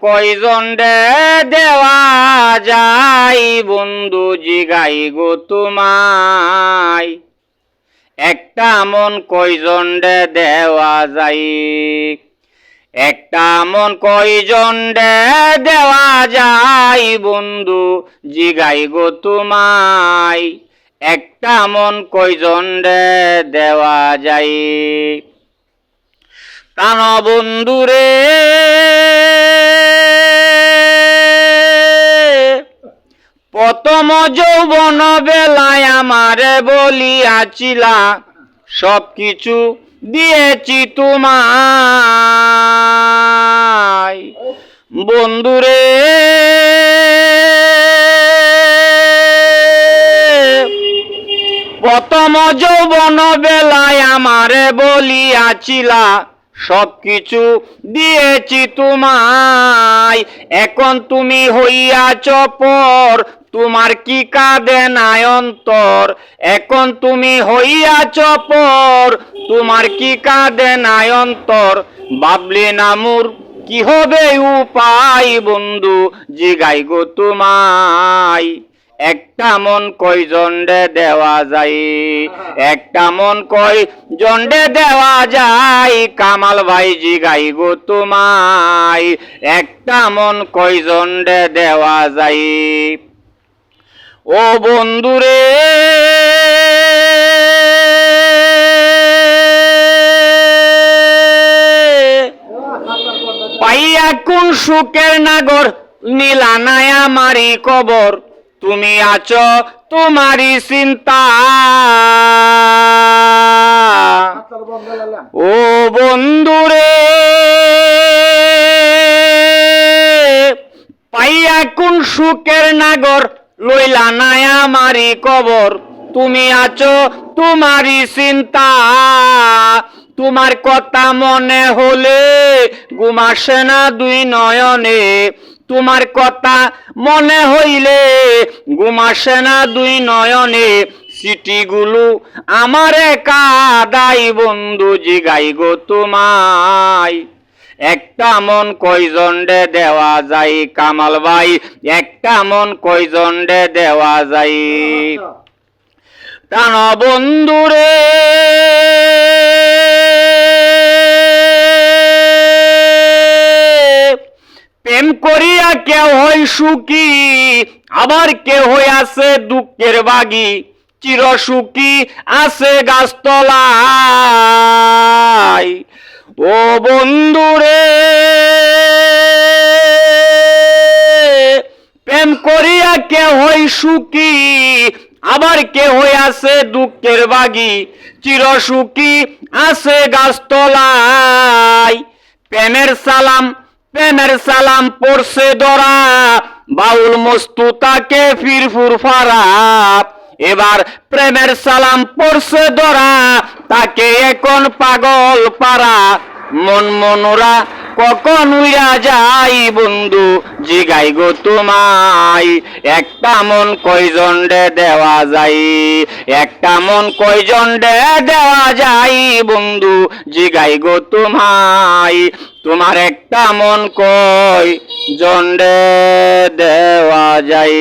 কয়জন রে দেওয়া যাই বন্ধু জিগাই গো তোমায়। একটা মন কয়জন রে দেওয়া যাই একটা মন কয়জন রে দেওয়া যাই বন্ধু জিগাই গো তোমায়। একটা মন কয়জন রে দেওয়া যাই প্রাণ বন্ধুরে প্রথম যৌবন বেলায় আমারে বলিয়াছিলা সব কিছু দিয়েছি তোমায়। বন্ধুরে, প্রথম যৌবন বেলায় আমারে বলিয়াছিলা সব কিছু দিয়েছি তোমায়। এখন তুমি হইয়াছ পর তোমার কি কাঁদে নায়ন্তর? এখন তুমি হইয়াছ পর, তোমার কি কাঁদে নায়ন্তর? বাবলি নামুর কি হবে উপায় বন্ধু, জিগাই গো তোমায়। একটা মন কই জন্ডে দেওয়া যায়, একটা মন কই জন্ডে দেওয়া যায়, কামাল ভাই জিগাই গো তোমায়। একটা মন কই জন্ডে দেওয়া যায়। ও বন্ধুরে পাইয়া কোন সুখের নাগর, নীলানায় আমারই কবর। তুমি আছো তোমারই চিন্তা। ও বন্ধুরে পাইয়া কোন সুখের নাগর লইলা নাই আমারই কবর। তুমি আছো তোমারই চিন্তা। তোমার কথা মনে হলে ঘুমাসে না দুই নয়নে। তোমার কথা মনে হইলে ঘুমাসে না দুই নয়নে। সিটিগুলো আমার কাদাই বন্ধু জিগাই গো তোমায়। একটা মন কয়জন রে দেওয়া যায়, কামাল ভাই? একটা মন কয়জন রে দেওয়া যায়? টান বন্ধুরে প্রেম করিয়া কেউ হয় সুখী, আবার কেউ আছে দুঃখের বাগি। চির সুখী আছে গাছতলায়। ও বন্ধুরে, প্রেম করিয়া কে হই সুখী, আবার কে হয়ে আছে দুঃখের বাগি। চির সুখী আছে গাছতলায়। প্রেমের সালাম প্রেমের সালাম পড়ছে দরা। বাউল মস্তু তাকে ফিরফুর ফারা এবার প্রেমের সালাম পড়ছে দরা, তাকে এখন পাগল পারা। মন মনোরা, কখন উইরা যাই বন্ধু, জিগাই গো তোমায়। একটা মন কয়জন রে দেওয়া যায়? একটা মন কয়জন রে দেওয়া যাই বন্ধু, জিগাই গো তোমায়। তোমার একটা মন কয় জন রে দেওয়া যায়?